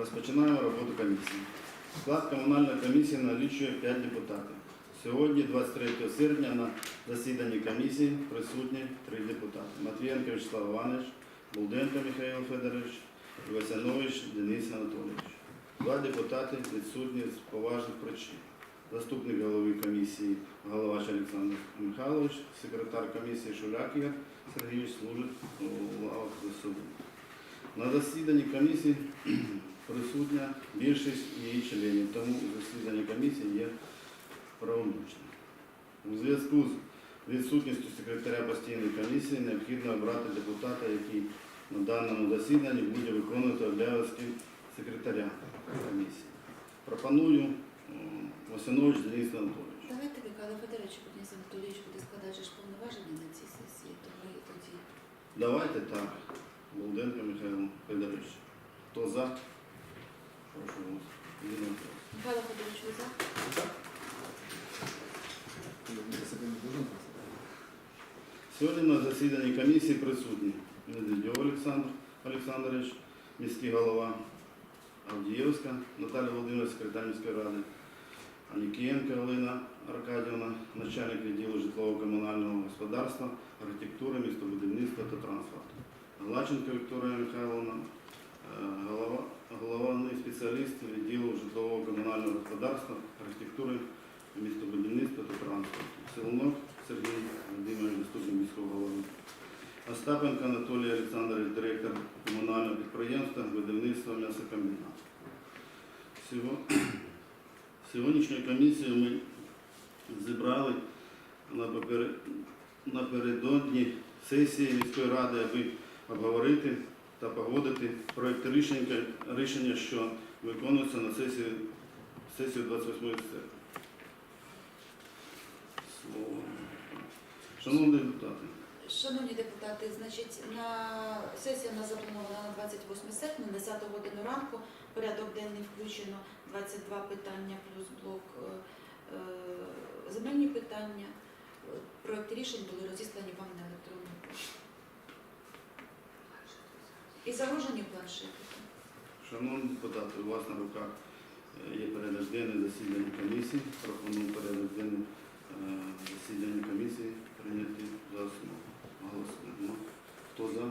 Розпочинаємо роботу комісії. Склад комунальної комісії налічує 5 депутатів. Сьогодні, 23 серпня, на засіданні комісії присутні 3 депутати. Матвієнко Вячеслав Іванович, Булденко Михайло Федорович Васянович Денис Анатолійович. Два депутати відсутні з поважних причин. Заступник голови комісії Головач Олександр Михайлович, секретар комісії Шуляк Ігор Сергійович служить у лавах ЗСУ. На засіданні комісії присутня більшість її членів, тому засідання комісії є правомочним. У зв'язку з відсутністю секретаря постійної комісії необхідно обрати депутата, який на даному засіданні буде виконувати обов'язки секретаря комісії. Пропоную м, Васянович Денис Анатолійович. Давайте Михайло Федорович Денис Анатолійович буде складати же повноваження на цій сесії, то ми тоді Давайте так. Володенко Михайло Федорович. Хто за? Прошу. Михайло Федорович, ви? Сьогодні на засіданні комісії присутні Медведєв Олександр Олександрович, міський голова Авдіївська Наталія Володимирівна, секретар міської ради, Анікієнко Олена Аркадівна, начальник відділу житлово-комунального господарства, архітектури, містобудівництва та транспорту. Гладченко Вікторія Михайловна, головний спеціаліст відділу житлово-комунального господарства, архітектури, містобудівництва та транспорту. Селонок Сергій Володимирович, заступник міського голови. Остапенко Анатолій Олександрович, директор комунального підприємства видавництва м'ясокомбінату. Сього- Сьогоднішньою комісією ми зібрали напередодні сесії міської ради, аби обговорити та погодити проєкт рішення, рішення, що виконується на сесії, сесію 28 серпня. Слово. Шановні депутати, Шановні депутати, значить, на сесія у нас запланована на 28 серпня, на 10 годину ранку. Порядок денний включено 22 питання плюс блок е, е, земельні питання. Проекти рішень були розіслані вам на електронну пошту. І загружені планшети. шановні депутати, у вас на руках е, є порядок засідання комісії. Пропоную порядок е, засідання комісії прийняти за основу. Голосуємо. Хто за?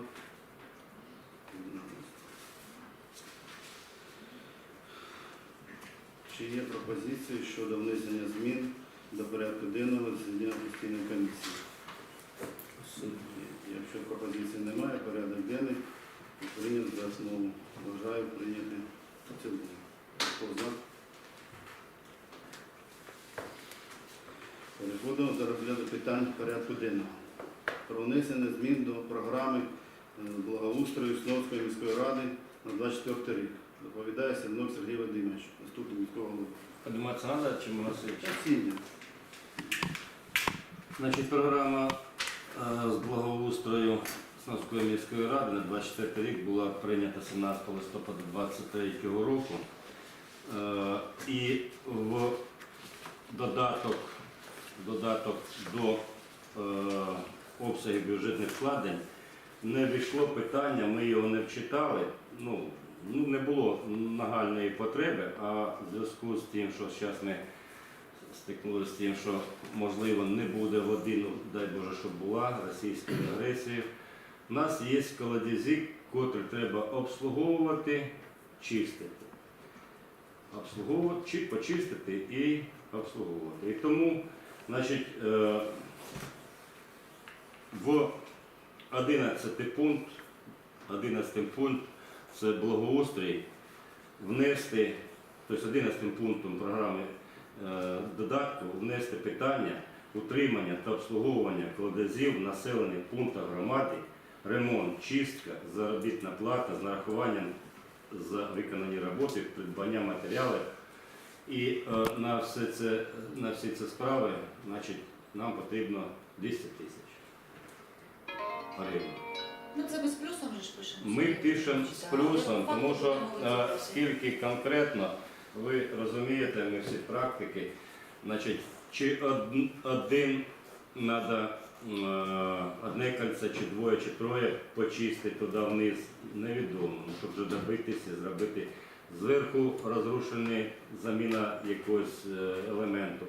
Чи є пропозиції щодо внесення змін до порядку денного засідання постійної комісії? Якщо пропозицій немає, порядок денний прийнят за основу. Бажаю прийняти в цілому. Хто за? Переходимо до розгляду питань порядку денного. Про внесення змін до програми е, благоустрою Сновської міської ради на 24 рік. Доповідає Сенок Сергій Вадимович, наступний міського голови. Надо, чем у нас. Значить, програма е, з благоустрою Снавської міської ради на 24 рік була прийнята 17 листопада 2023 року. Е, І в додаток, додаток до е, обсягів бюджетних вкладень не війшло питання, ми його не вчитали. Ну, ну, не було нагальної потреби, а в зв'язку з тим, що зараз ми стикнулися з тим, що можливо не буде води, ну дай Боже, щоб була російською агресією. У нас є колодязі, котрі треба обслуговувати, чистити. Обслуговувати, почистити і обслуговувати. І тому, значить, е, в 11 пункт, 11 пункт це благоустрій внести, тобто 11 пунктом програми е, додатку внести питання утримання та обслуговування кладезів населених пунктах громади, ремонт, чистка, заробітна плата з нарахуванням за виконані роботи, придбання матеріалів. І е, на, все це, на всі ці справи значить, нам потрібно 200 тисяч гривень. Ну це ми з плюсом ж пишемо. Ми пишемо з плюсом, тому що е, скільки конкретно, ви розумієте, ми всі практики, значить, чи од- один треба одне кольце, чи двоє, чи троє почистити туди вниз, невідомо, ну, щоб вже добитися, зробити зверху розрушений заміна якогось е, елементу.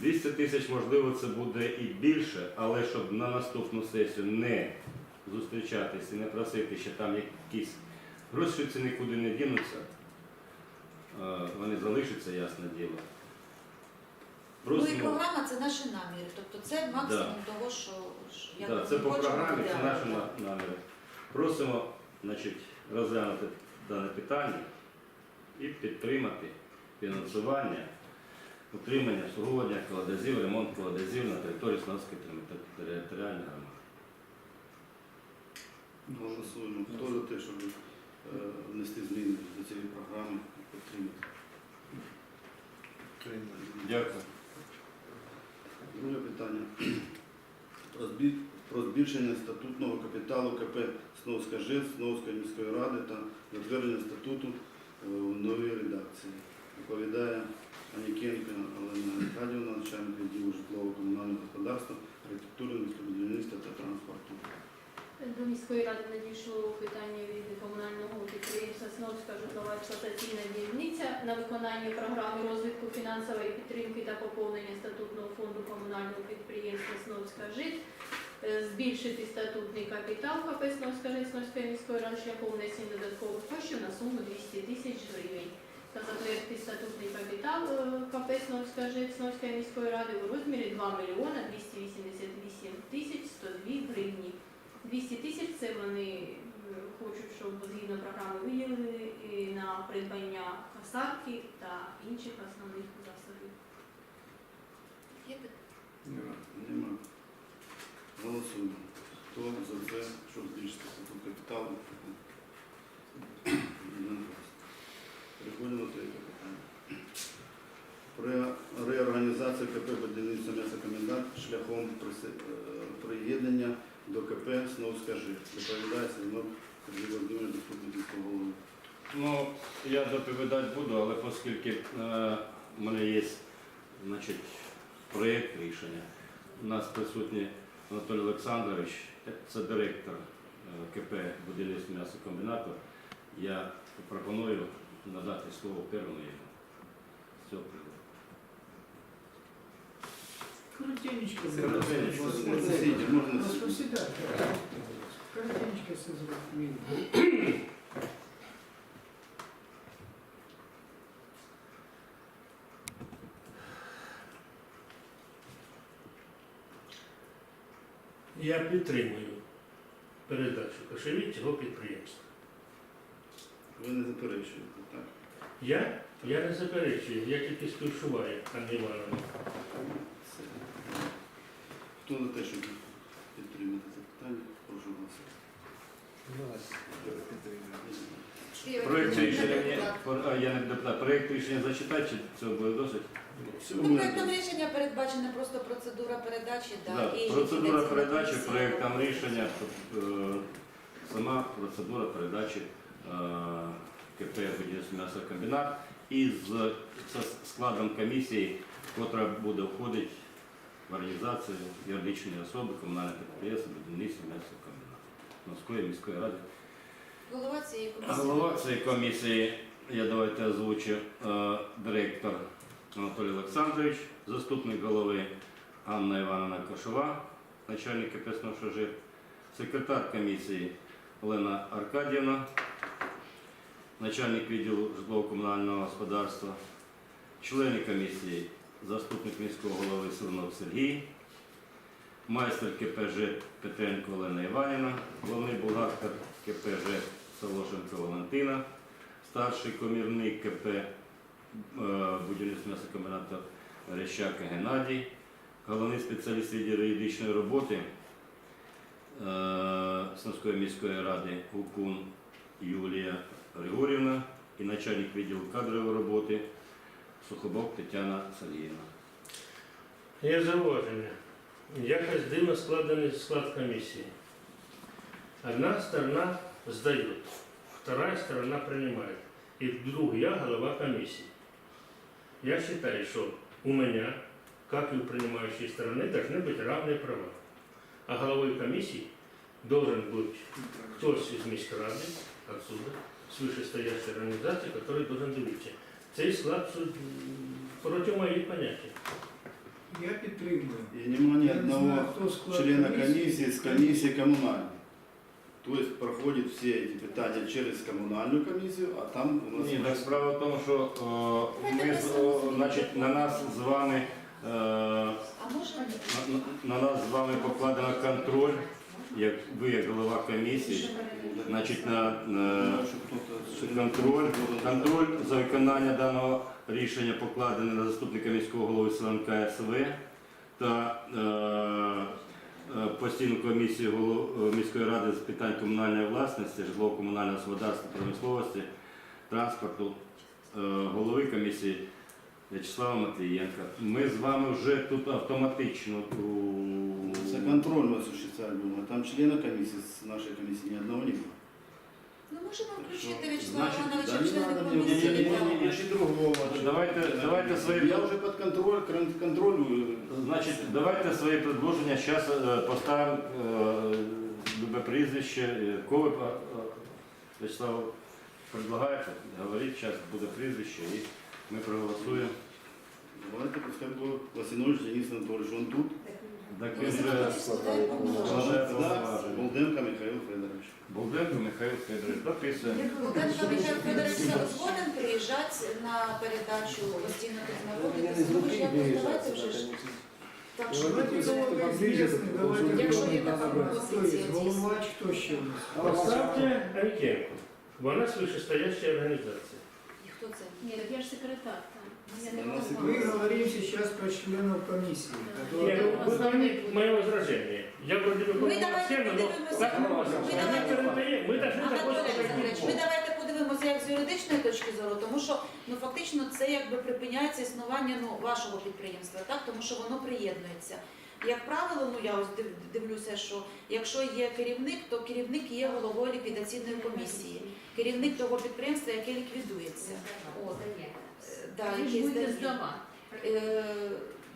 200 тисяч, можливо, це буде і більше, але щоб на наступну сесію не зустрічатися і не просити, що там якісь гроші ці нікуди не дінуться, е, вони залишаться, ясне діло. Ну і Просимо, програма це наші наміри. Тобто це максимум того, що що як да, це по програмі, це наші на- наміри. Просимо значить, розглянути дане питання і підтримати фінансування, утримання обслуговування колодязів, ремонт колодязів на території Снавської територіальної громади. Голосуємо. Хто за те, щоб е, внести зміни до цієї програми і підтримати? Дякую. Питання. Про збільшення статутного капіталу КП Сновська ЖЕС Сновської міської ради та затвердження статуту е, в новій редакції. Доповідає Анікенко Олена Аркадівна, начальник відділу житлово-комунального господарства, архітектури, містобудівництва та транспорту. До міської ради надійшло питання від комунального підприємства Сновська житлова експлуатаційна дільниця на виконання програми розвитку фінансової підтримки та поповнення статутного фонду комунального підприємства Сновська ЖИТ, е, збільшити статутний капітал КП Сновська ЖИТ Сновської міської ради шляхом внесення додаткових коштів на суму 200 тисяч гривень та затвердити статутний капітал е, КП Сновська ЖИТ Сновської міської ради у розмірі 2 мільйона 288 тисяч 102 гривні. 200 тисяч це вони е, хочуть, щоб згідно програми виділили і на придбання касарки та інших основних засобів. Є питання? Нема. Голосуємо. Хто за це, щоб збільшити статут капіталу? Переходимо до третього питання. Про реорганізацію КП будівництва м'ясокомбінат шляхом е, приєднання до КП Сновська ЖИТ. Доповідає Сигнов Сергій Володимирович, заступник міського голови. Ну, я доповідати буду, але оскільки е, в мене є значить, проєкт рішення, у нас присутній Анатолій Олександрович, це директор е, КП будівництва м'ясокомбінату. Я пропоную надати слово первому йому. з приводу. Коротенечко. Сідати. Коротенечко все зрозуміло. Я підтримую передачу кошові цього підприємства. Ви не заперечуєте, так? Я, я не заперечую, я тільки співчуваю, Анна Івановна. Хто за те, щоб підтримати це питання, прошу голосувати. Проєкт рішення, а, я не депутат, проєкт рішення зачитати, чи цього буде досить? Ну, проектом рішення передбачена просто процедура передачі, да, Да, і процедура передачі проєктом рішення, е, сама процедура передачі е, КП «Будівництво м'ясокомбінат із з складом комісії, яка буде входити в організацію юридичної особи комунального підприємства «Будівництво м'ясокомбінат» Морської міської ради. Голова цієї комісії. Голова цієї комісії, я давайте озвучу, е, директор Анатолій Олександрович, заступник голови Анна Івановна Кошова, начальник КП «Сношожир», секретар комісії Олена Аркадівна, начальник відділу житлово-комунального господарства, члени комісії, заступник міського голови Силнов Сергій, майстер КПЖ Петренко Олена Іванівна, головний бухгалтер КПЖ Солошенко Валентина, старший комірник КП е, будівництва м'ясокомбінату Рещака Геннадій, головний спеціаліст відділу юридичної роботи е, Сумської міської ради Гукун Юлія Григорівна і начальник відділу кадрової роботи Сухобок Тетяна Сергіївна. Є зауваження. Якось дивно складений склад комісії. Одна сторона сдает, вторая сторона принимает. И вдруг я голова комиссии. Я считаю, что у меня, как и у принимающей стороны, должны быть равные права. А головой комиссии должен быть кто-то из міськради, отсюда, с вышестоящей организацией, который должен дивитися. Цей склад м, проти моїх поняття. Я підтримую. И нема ни Я не знаю, одного хто склад члена комісії. комиссии с комиссии коммунальной. То есть проходят все эти питания через коммунальную комиссию, а там у нас... Ні, так справа в тому, що е, ми, з- о, значить, на нас з вами е, А може на, на нас з вами покладено контроль, як ви як голова комісії, значить на, на контроль, контроль за виконання даного рішення покладений на заступника міського голови Селенка СВ та е, е, постійну комісію голов- е, міської ради з питань комунальної власності, житлово-комунального господарства, промисловості, транспорту, е, голови комісії В'ячеслава Матвієнка. Ми з вами вже тут автоматично у- За контроль мы осуществляли, а там члена комиссии, с нашей комиссии ни одного не было. ну можемо включити? Вячеслава Значить, Івановича да, не надо мне комісії. ні, ні, ні, ні, ні. Другого. Давайте, давайте свої Я уже под контроль, кон- контролю. Значить, давайте свої предложення зараз поставимо е, любе прізвище. Е, Кого ви, е, Вячеслав предлагаєте? Говоріть, зараз буде прізвище і ми проголосуємо. Давайте пускай будет Васинович Денис Анатольевич, он тут. Так Ви він же знаєте, складає повноваження. Складає Да, повноваження. Булденко Михаил Федорович. Болденко Михайло Федорович. Дописуємо. Богданко Михайло Федорович згоден приїжджати на передачу постійно тут знаходитися. Ну, ви ж якось давайте вже ж. Так що Давайте ну, голови известны, давайте Якщо є голови така назовем. пропозиція, Хто є? Головач, хто ще у нас? Поставте Анькенко. Вона з вышестоящей організації. І хто це? Ні, так я ж секретар там. Я не У нас голова. Мы говорим сейчас про членов комиссии. Ні, которые- ну, ви поймите моє возражение. Я вроде бы Ми понял давайте схему, но подивимося. так не можна. Ми А давайте- некоторые дає- Ми должны також Анатолій Олександрович, ми пройти. давайте подивимося як з юридичної точки зору, тому що ну фактично це якби припиняється існування ну вашого підприємства, так тому що воно приєднується. Як правило, ну я ось дивлюся, що якщо є керівник, то керівник є головою ліквідаційної комісії, керівник того підприємства, яке ліквідується. От. Е, Да, який здає. Е,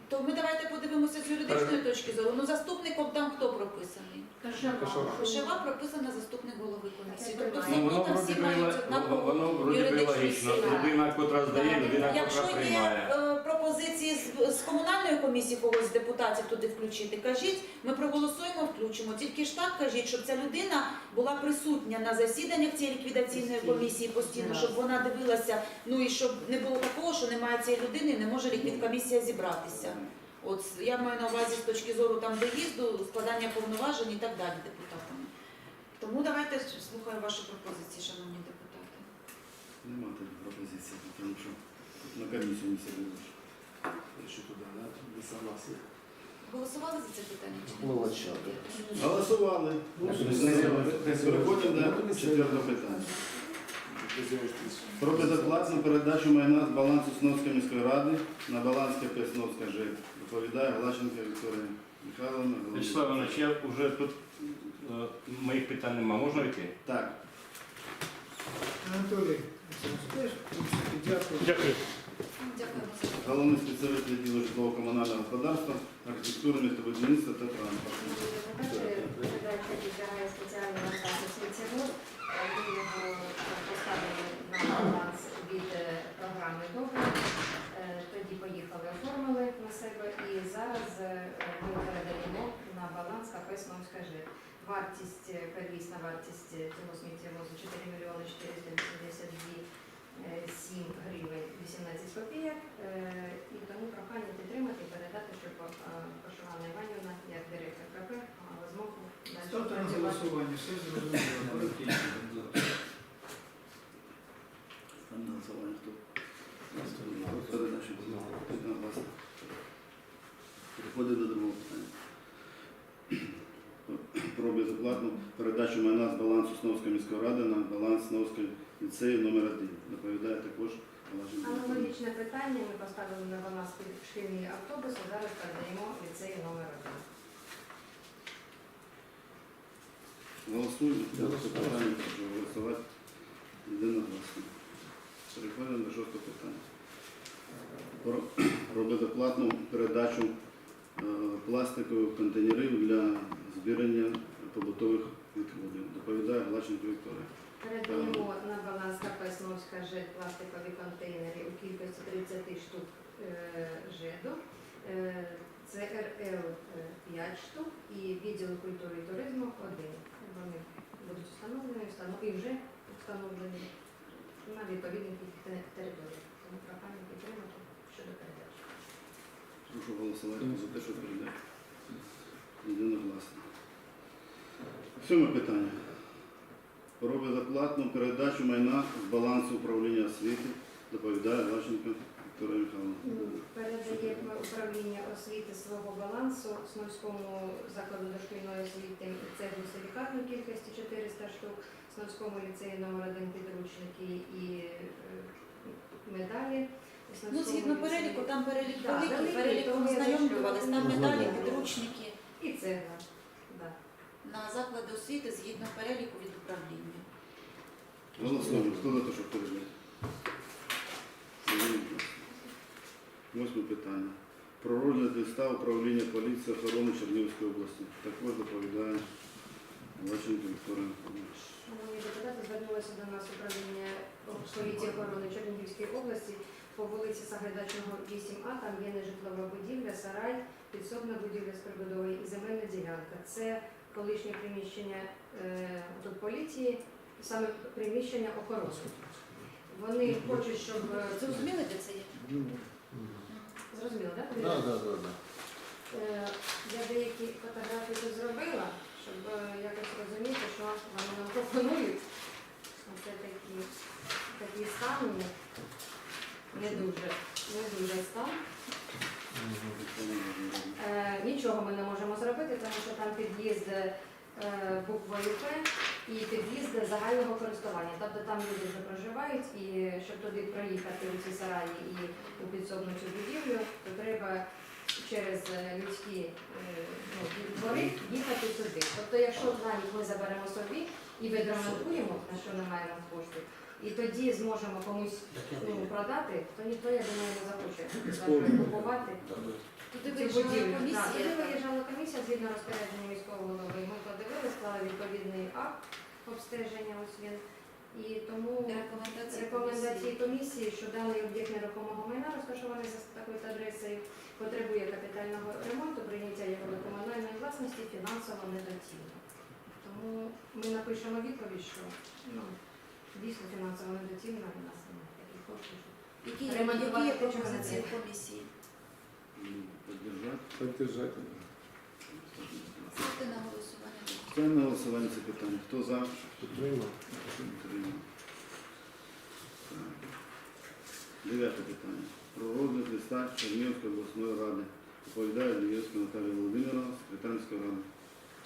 То ми давайте подивимося з юридичної точки зору. Ну заступником там хто прописаний? Кашава. Кошева прописана заступник голови комісії. Тобто все Ну, воно одно там вроді всі би мають л- однакову воно вроді би юридичну логічно. силу. Людина, котра здає, людина, Якщо котра є приймає. е, пропозиції з, з комунальної комісії когось з депутатів туди включити, кажіть, ми проголосуємо, включимо. Тільки ж так кажіть, щоб ця людина була присутня на засіданнях цієї ліквідаційної комісії постійно, щоб вона дивилася. Ну і щоб не було такого, що немає цієї людини, і не може ліквідкомісія зібратися. От я маю на увазі з точки зору там доїзду, складання повноважень і так далі депутатами. Тому давайте слухаю ваші пропозиції, шановні депутати. Нема тоді пропозиції, тому що тут на комісію не все будеш. Якщо туди, да? Не согласен. Голосували за це питання? чи ні? Голосували. Переходимо до четвертого питання. Про безоплатну передачу майна з балансу Сновської міської ради на баланс КП Сновська ЖЕК. Доповідає Глащенко Вікторія Михайловна. Вячеслав Іванович, я вже тут е, моїх питань нема. Можна йти? Так, Анатолій, Олександрович, дякую. Дякую. Дякуємо головний спеціаліст відділу житлово-комунального господарства, архітектури, містобудівництва та транспорту. Передача підлягає спеціальному статусу ЦРУ. Ми його поставили на баланс від е, програми «Добре». Е, Тоді поїхали, оформили на себе і зараз е, ми передаємо на баланс КП «Сновська ЖЕК». Вартість, первісна вартість цього сміттєвозу 4 мільйони 482 е, 7 гривень 18 копійок. І тому прохання підтримати і передати, щоб е, Іванівна, як директор КП, змогу Ставте на голосування, все зрозуміло. Там голосування хто? Переходимо до другого питання. Про безоплатну передачу майна з балансу Сновської міської ради на баланс Сновської ліцею номер 1 Доповідає також. Аналогічне питання ми поставили на баланс шкільний автобус, а зараз передаємо ліцею номер 1. Голосуємо. Це питання, прошу голосувати. Єдиногласно. Переходимо до шостого питання. Про, про безоплатну передачу е, пластикових контейнерів для збирання побутових відходів. Доповідає Глаченко Вікторія. Передаємо на баланс КП Сновська ЖЕД пластикові контейнери у кількості 30 штук е, ЖЕДу. Е, ЦРЛ 5 штук і відділ культури і туризму 1. Вони будуть встановлені встанов- і вже встановлені на відповідних територіях. Тому прохання підтримати щодо передачі. Прошу голосувати за те, що передати. Єдиногласно. Сьоме питання. Про безоплатну передачу майна з балансу управління освіти доповідає Лащенко. Передає управління освіти свого балансу Смольському закладу дошкільної освіти цеглу силікатну кількості 400 штук, Смольському ліцею номер 1 підручники і е, медалі. Ну, згідно переліку, там перелік Да, великий, перелік тому ознайомлювалися, там медалі, підручники І цегла. Да. на заклади освіти згідно переліку від управління. Голосуємо. Хто за те, щоб передати? Єдиногласно. Восьме питання. Про розгляд листа управління поліції охорони Чернігівської області. Також доповідає Лащенко Вікторія Михайловна. Шановні депутати, звернулося до нас управління поліції охорони Чернігівської області по вулиці Сагайдачного 8А, там є нежитлова будівля, сарай, підсобна будівля з прибудовою і земельна ділянка. Це колишнє приміщення е, тут поліції, саме приміщення охорони. Вони хочуть, щоб е, Зрозуміли, де це є? Зрозуміло, так? Да, да, да, да. Е, Я деякі фотографії тут зробила, щоб е, якось розуміти, що вони нам пропонують. Оце такі, такі стан. Не дуже, не дуже стан. Е, нічого ми не можемо зробити, тому що там під'їзд е, буквою П і під'їзд загального користування. Тобто там люди вже проживають, і щоб туди проїхати у ці сараї і у підсобну цю будівлю, то треба через е, людські е, ну, двори їхати сюди. Тобто, якщо навіть ми заберемо собі і відремонтуємо, на що не маємо коштів, і тоді зможемо комусь ну, продати, то ніхто, я думаю, не захоче купувати. Туди виїжджала. Так, комісія. Туди виїжджала комісія згідно розпорядження міського голови. Ми подивилися, склали відповідний акт обстеження ось він. І тому Рекомендації рекомендації комісії. що даний об'єкт нерухомого майна розташований за такою адресою, потребує капітального ремонту, прийняття його до комунальної власності фінансово недоцільно. Тому ми напишемо відповідь, що ну, дійсно фінансово недоцільно, і у нас немає таких коштів. Які, є пропозиції комісії? Поддержати. Поддержать. Ставте на голосування. Ставимо на голосування це питання. Хто за? Підтримав. Підтримав. Дев'яте питання. Про розгляд листа Чернігівської обласної ради. Доповідає Львівська Наталія Володимирова, секретар ради.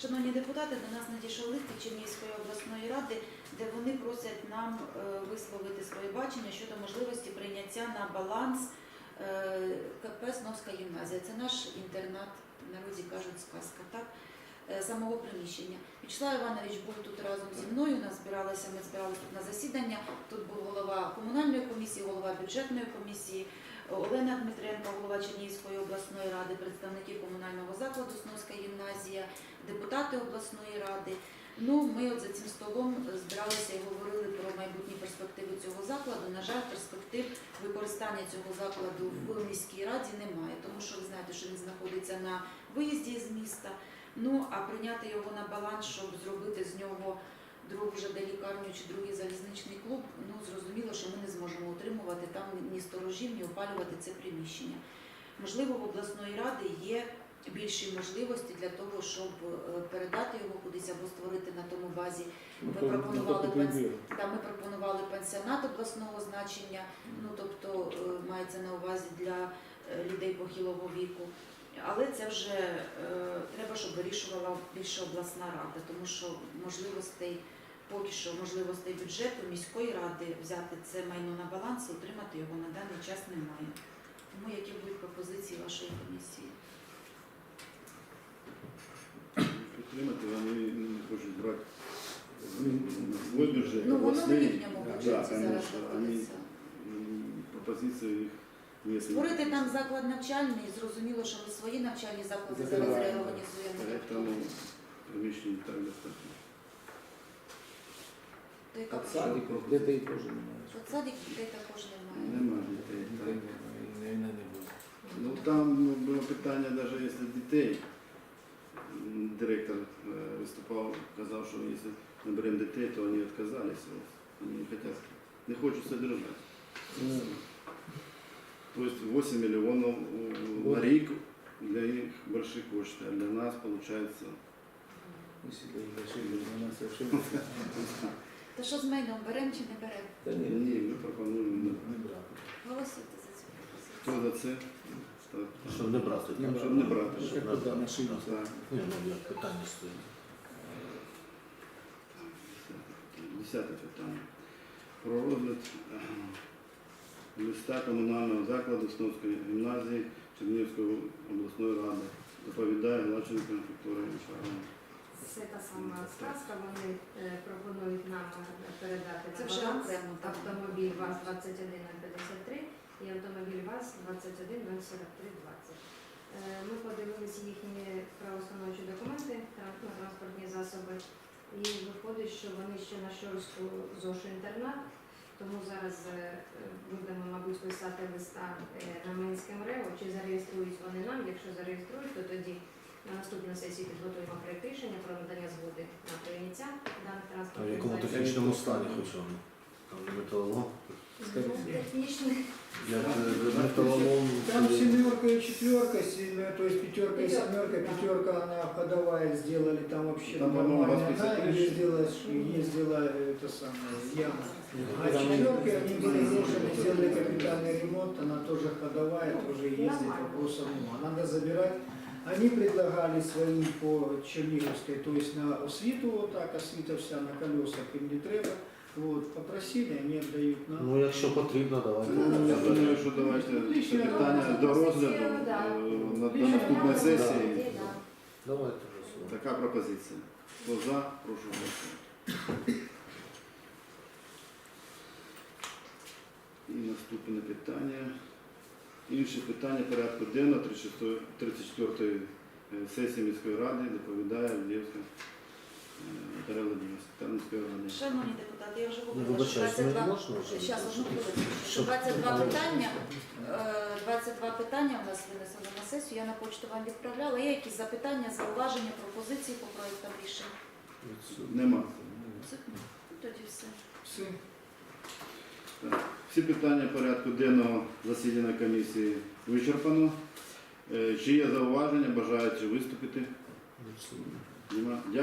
Шановні депутати, до нас надійшов лист від Чернігівської обласної ради, де вони просять нам е, висловити своє бачення щодо можливості прийняття на баланс КП Сновська гімназія. Це наш інтернат, в народі кажуть, сказка, так? е, Самого приміщення. Вячеслав Іванович був тут разом зі мною. Нас збиралися, ми збиралися тут на засідання. Тут був голова комунальної комісії, голова бюджетної комісії, Олена Дмитренко, голова Чернігівської обласної ради, представники комунального закладу Сновська гімназія, депутати обласної ради. Ну, ми от за цим столом збиралися і говорили про майбутні перспективи цього закладу. На жаль, перспектив використання цього закладу в міській раді немає, тому що ви знаєте, що він знаходиться на виїзді з міста. Ну а прийняти його на баланс, щоб зробити з нього другу вже лікарню чи другий залізничний клуб, ну зрозуміло, що ми не зможемо утримувати там ні сторожів, ні опалювати це приміщення. Можливо, в обласної ради є більші можливості для того, щоб е, передати його кудись або створити на тому базі. Ми пропонували пенс- Та ми пропонували пенсіонат обласного значення, ну тобто е, мається на увазі для е, людей похилого віку. Але це вже е, треба, щоб вирішувала більше обласна рада, тому що можливостей, поки що можливостей бюджету міської ради взяти це майно на баланс і утримати його на даний час немає. Тому які будуть пропозиції вашої комісії? Підтримати вони не хочуть брати свій бюджет. Ну воно на обласний. їхньому Да, бюджеті зараз конечно, знаходиться. м, пропозиції їх не Створити там заклад навчальний, зрозуміло, що ми свої навчальні заклади зараз Закриваємо. реорганізуємо. Поэтому приміщення так достатньо. То яка От садиків, дітей теж немає. От садик дітей також немає. Немає дітей. Дітей так. немає, і не, не, не буде. Ну там ну, було питання, навіть якщо дітей. Директор е, виступав, казав, що якщо ми беремо дітей, то вони відказалися. Вони не хотять, не хочуть содержати. Тобто 8 мільйонів на рік для них больші кошти, а для нас виходить. Та що з майном, беремо чи не беремо? Та ні, ні, ми пропонуємо. не, брати. Голосуйте за цю Хто за це? Так. Щоб не брати. Не так? Щоб не брати. Щоб туди на шию. Так. Ні, ну, як питання стоїть. Десяте питання. Про розгляд е, листа комунального закладу Сновської гімназії Чернігівської обласної ради. Доповідає Лаченко Вікторія Михайловна. Це та сама сказка. Вони е, пропонують нам передати Це на вже баланс окремо, так. автомобіль ВАЗ-21053 і автомобіль ВАЗ-21-043-20. Е, Ми подивилися їхні правоустановчі документи, на транспортні засоби, і виходить, що вони ще на Щорську ЗОШу інтернат, тому зараз е, будемо, мабуть, писати листа е, на Минське МРЕО, чи зареєструють вони нам, якщо зареєструють, то тоді на наступній сесії підготуємо проєкт рішення про надання згоди на прийняття даних А в транспортних якому технічному стані хоча б? Там не металолом? Ну, Технічний. Як е, металолом? Там це- семерка и четверка, семер- то есть пятерка и Пятерка, семерка, да. пятерка она ходовая сделали, там вообще Там, по-моему, нормально. вас Она 53 ездила, ездила это самое, яма. А Там- четверки они были брошены, сделали капитальный ремонт, она тоже ходовая, тоже ездит, Нормально. вопросов нема. Надо забирать. Они предлагали своим по Черниговской, то есть на освиту вот так, освита вся на колесах им не треба. Вот, попросили, они отдают нам. Ну, якщо потрібно, давайте. Ну, Я думаю, що давайте це питання до розгляду Да. е, на, до наступної сесії. Да. Давайте голосуємо. Така пропозиція. Хто за, прошу голосувати. І наступне питання. Інше питання порядку денного 36 34-ї е, сесії міської ради доповідає Лєвська Наталя Володимирівна. Шановні депутати, я вже Ну, говорила, що вибачаюсь, ми 22... не можна вже? Зараз, одну хвилинку. Що Щоб- 22 питання, е, 22 питання у нас винесено на сесію, я на почту вам відправляла. Є якісь запитання, зауваження, пропозиції по проектам рішень? Нема. Ну, Тоді все. Все. Так. Всі питання порядку денного засідання комісії вичерпано. Е, Чи є зауваження, бажаючи виступити? Нема.